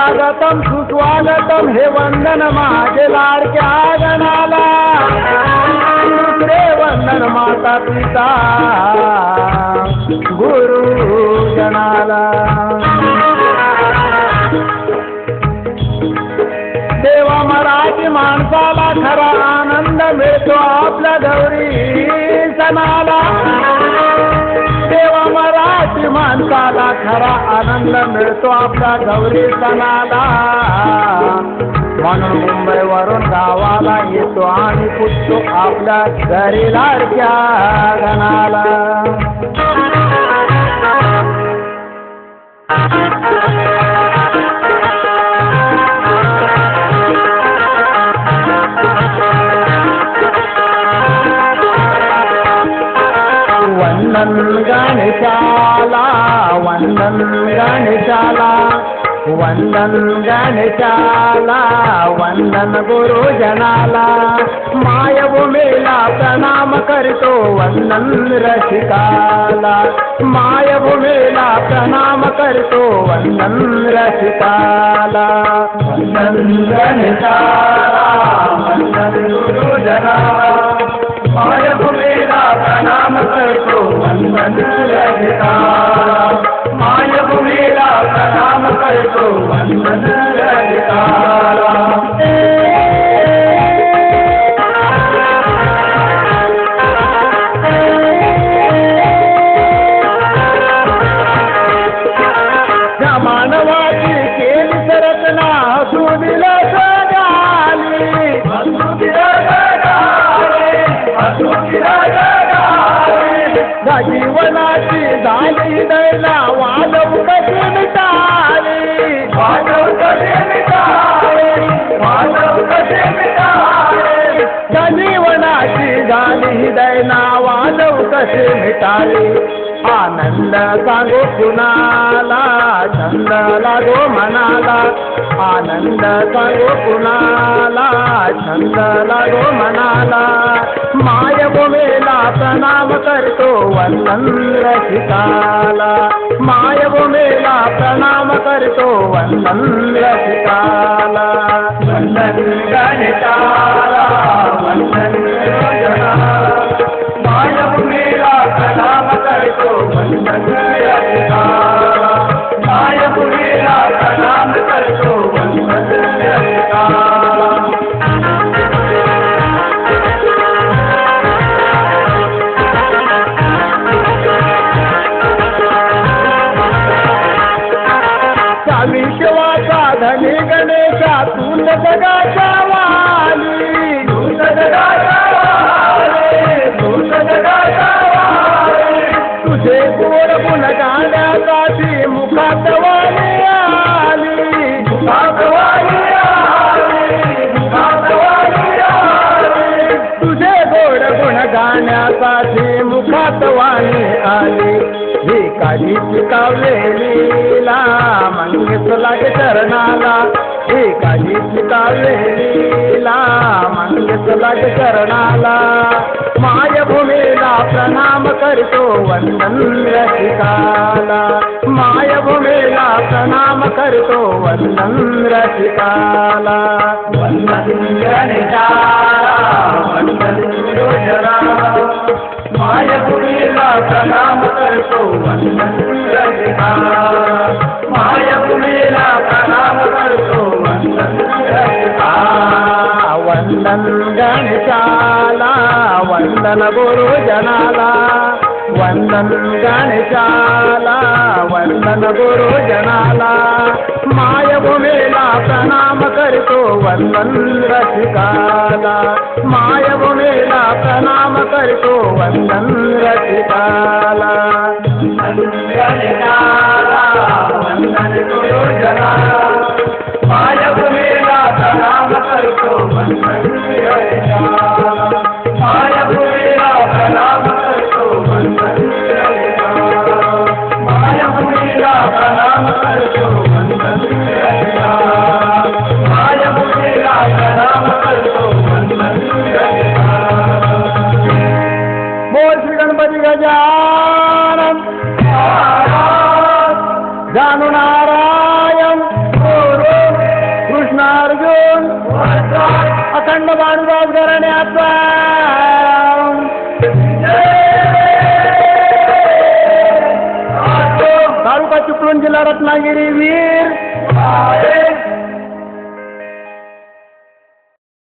स्वागतम सुस्वागतम हे वंदन माझे लाडक्या गणाला. दुसरे वंदन माता पिता. गुरु जनाला देवा मराठी माणसाला खरा आनंद मिळतो आपल्या गौरी सणाला. मराठी माणसाला खरा आनंद मिळतो आपल्या गौरी सणाला. म्हणून मुंबईवरून गावाला येतो आणि पुजतो आपल्या घरी लाडक्या गणाला. వందం గణశాల వందం చాలా వందన గురు జనాల మాయవు మేళా ప్రణామ కరితో వందం రసికాల. మాయవు మేళా ప్రణామ కరితో వందం రసికాల. వందం గణశాల వందన గురు జనాల మాయవు మేళా ప్రణామ కరితో వందం రసికాల. Uh-huh. जीवनाची झाली दैला? वादव कशी मिटाली वादव कशी मिटाली वादव कशी मिटाली त्या जीवनाची झाली दैना वादव कशी मिटाली आनंद सांगू कुणाला? छंद लागो मनाला? आनंद सांगू कुणाला? छंद लागो मनाला? मायभूमीला प्रणाम करतो. రసికాల మాయవు మేళా ప్రణామ కరితో వందన్ రసికాల వందన్ రసికాల विश्वाचा धनी गणेशा तून जगाच्या वाली. तून जगाच्या वाली तून जगाच्या वाली. तुझे गोड गुण गाण्यासाठी मुखात वाली आली. मुखात वाली आली मुखात वाली आली. तुझे गोड गुण गाण्यासाठी मुखात वाली गाडी काळी पिकावलेलीला लागे चरणाला. ही गाडी पिकावलेलीला मंगेश लागे चरणाला. मायभूमीला प्रणाम करतो वंदन रसिकाला. मायभूमीला प्रणाम करतो वंदन रसिकाला. वंदन गणेशाला वंदन गुरुजनाला मायभूमीला प्रणाम కలతో మాయకు మేలా ప్రణామ కలతో వందన వందన గురు జనాలా. వందన గణశాల వందన గురు జనాల. మాయవు మేళా ప్రణామ కరితో వందన రసికాల మాయవు మేళా ప్రణామ కరితో వందన రసికాల వందన గురు జనాల. మాయవు మేళా ప్రణామ కరితో వందన జాను నారాయణ కృష్ణార్జున్ అఖండ భానుదాస్ గారని తాలూకా చిప్లూన్ జిల్లా రత్నగిరి వీర్